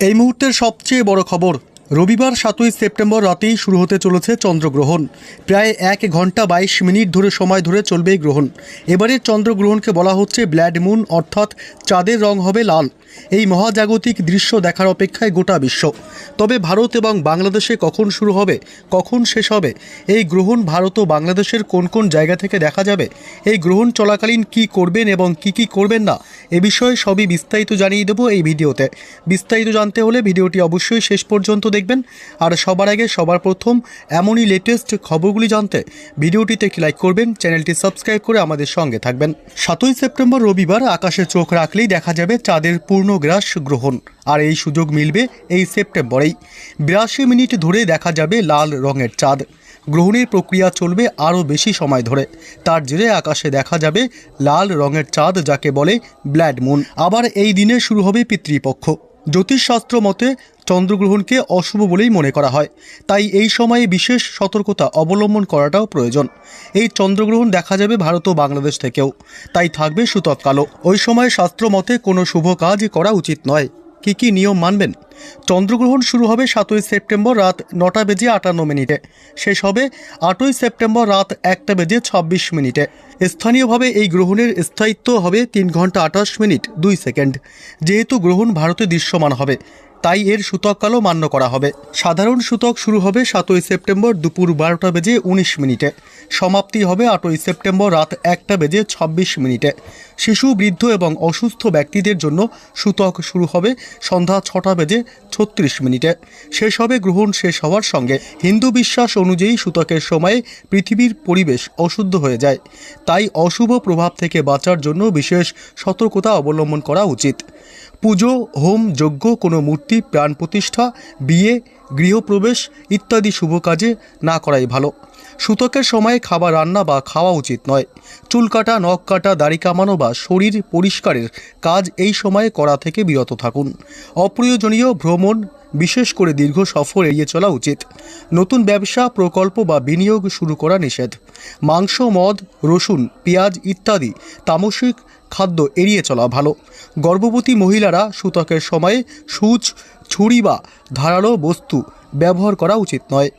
এই মুহূর্তের সবচেয়ে বড় খবর রবিবার সাতই সেপ্টেম্বর রাতেই শুরু হতে চলেছে চন্দ্রগ্রহণ। প্রায় এক ঘণ্টা বাইশ মিনিট ধরে সময় ধরে চলবে গ্রহণ। এবারের চন্দ্রগ্রহণকে বলা হচ্ছে ব্ল্যাড মুন, অর্থাৎ চাঁদের রং হবে লাল। এই মহাজাগতিক দৃশ্য দেখার অপেক্ষায় গোটা বিশ্ব। তবে ভারত এবং বাংলাদেশে কখন শুরু হবে, কখন শেষ হবে, এই গ্রহণ ভারত ও বাংলাদেশের কোন কোন জায়গা থেকে দেখা যাবে, এই গ্রহণ চলাকালীন কি করবেন এবং কি কি করবেন না, এ বিষয়ে সবই বিস্তারিত জানিয়ে দেবো এই ভিডিওতে। বিস্তারিত জানতে হলে ভিডিওটি অবশ্যই শেষ পর্যন্ত দেখবেন। আর সবার আগে, সবার প্রথম এমনই লেটেস্ট খবরগুলি জানতে ভিডিওটিতে একটি লাইক করবেন, চ্যানেলটি সাবস্ক্রাইব করে আমাদের সঙ্গে থাকবেন। সাতই সেপ্টেম্বর রবিবার আকাশে চোখ রাখলেই দেখা যাবে চাঁদের পূর্ণগ্রাস গ্রহণ। আর এই সুযোগ মিলবে এই সেপ্টেম্বরেই। বিরাশি মিনিট ধরে দেখা যাবে লাল রঙের চাঁদ। গ্রহণের প্রক্রিয়া চলবে আরও বেশি সময় ধরে। তার জেরে আকাশে দেখা যাবে লাল রঙের চাঁদ, যাকে বলে ব্ল্যাড মুন। আবার এই দিনে শুরু হবে পিতৃপক্ষ। জ্যোতিষশাস্ত্র মতে চন্দ্রগ্রহণকে অশুভ বলেই মনে করা হয়। তাই এই সময়ে বিশেষ সতর্কতা অবলম্বন করাটাও প্রয়োজন। এই চন্দ্রগ্রহণ দেখা যাবে ভারত ও বাংলাদেশ থেকেও। তাই থাকবে সুতৎকালও কালো। ওই সময় শাস্ত্র মতে কোনো শুভ কাজ করা উচিত নয়। কি কি নিয়ম মানবেন? চন্দ্রগ্রহণ শুরু হবে সাতই সেপ্টেম্বর রাত নটা বেজে আটান্ন মিনিটে। শেষ হবে আটই সেপ্টেম্বর রাত একটা বেজে ছাব্বিশ মিনিটে। স্থানীয়ভাবে এই গ্রহণের স্থায়িত্ব হবে তিন ঘণ্টা আটাশ মিনিট, দুই সেকেন্ড। যেহেতু গ্রহণ ভারতে দৃশ্যমান হবে তাই এর সূতককালও মান্য করা হবে। সাধারণ সূতক শুরু হবে সাতই সেপ্টেম্বর দুপুর বারোটা বেজে উনিশ মিনিটে। সমাপ্তি হবে আটই সেপ্টেম্বর রাত একটা বেজে ছাব্বিশ মিনিটে। শিশু, বৃদ্ধ এবং অসুস্থ ব্যক্তিদের জন্য সূতক শুরু হবে সন্ধ্যা ছটা বেজে ছত্রিশ মিনিটে। শেষ হবে গ্রহণ শেষ হওয়ার সঙ্গে। হিন্দু বিশ্বাস অনুযায়ী সূতকের সময়ে পৃথিবীর পরিবেশ অশুদ্ধ হয়ে যায়। তাই অশুভ প্রভাব থেকে বাঁচার জন্য বিশেষ সতর্কতা অবলম্বন করা উচিত। পুজো, হোম, যজ্ঞ, কোনো মূর্তি, প্রাণ প্রতিষ্ঠা, বিয়ে, গৃহপ্রবেশ ইত্যাদি শুভ কাজে না করাই ভালো। সুতকের সময়ে খাবার রান্না বা খাওয়া উচিত নয়। চুল কাটা, নখ কাটা, দাড়ি কামানো বা শরীর পরিষ্কারের কাজ এই সময়ে করা থেকে বিরত থাকুন। অপ্রয়োজনীয় ভ্রমণ বিশেষ করে দীর্ঘ সফর এড়িয়ে চলা উচিত। নতুন ব্যবসা, প্রকল্প বা বিনিয়োগ শুরু করা নিষেধ। মাংস, মদ, রসুন, পেঁয়াজ ইত্যাদি তামসিক খাদ্য এড়িয়ে চলা ভালো। গর্ভবতী মহিলারা সূতকের সময়ে সুচ, ছুরি বা ধারালো বস্তু ব্যবহার করা উচিত নয়।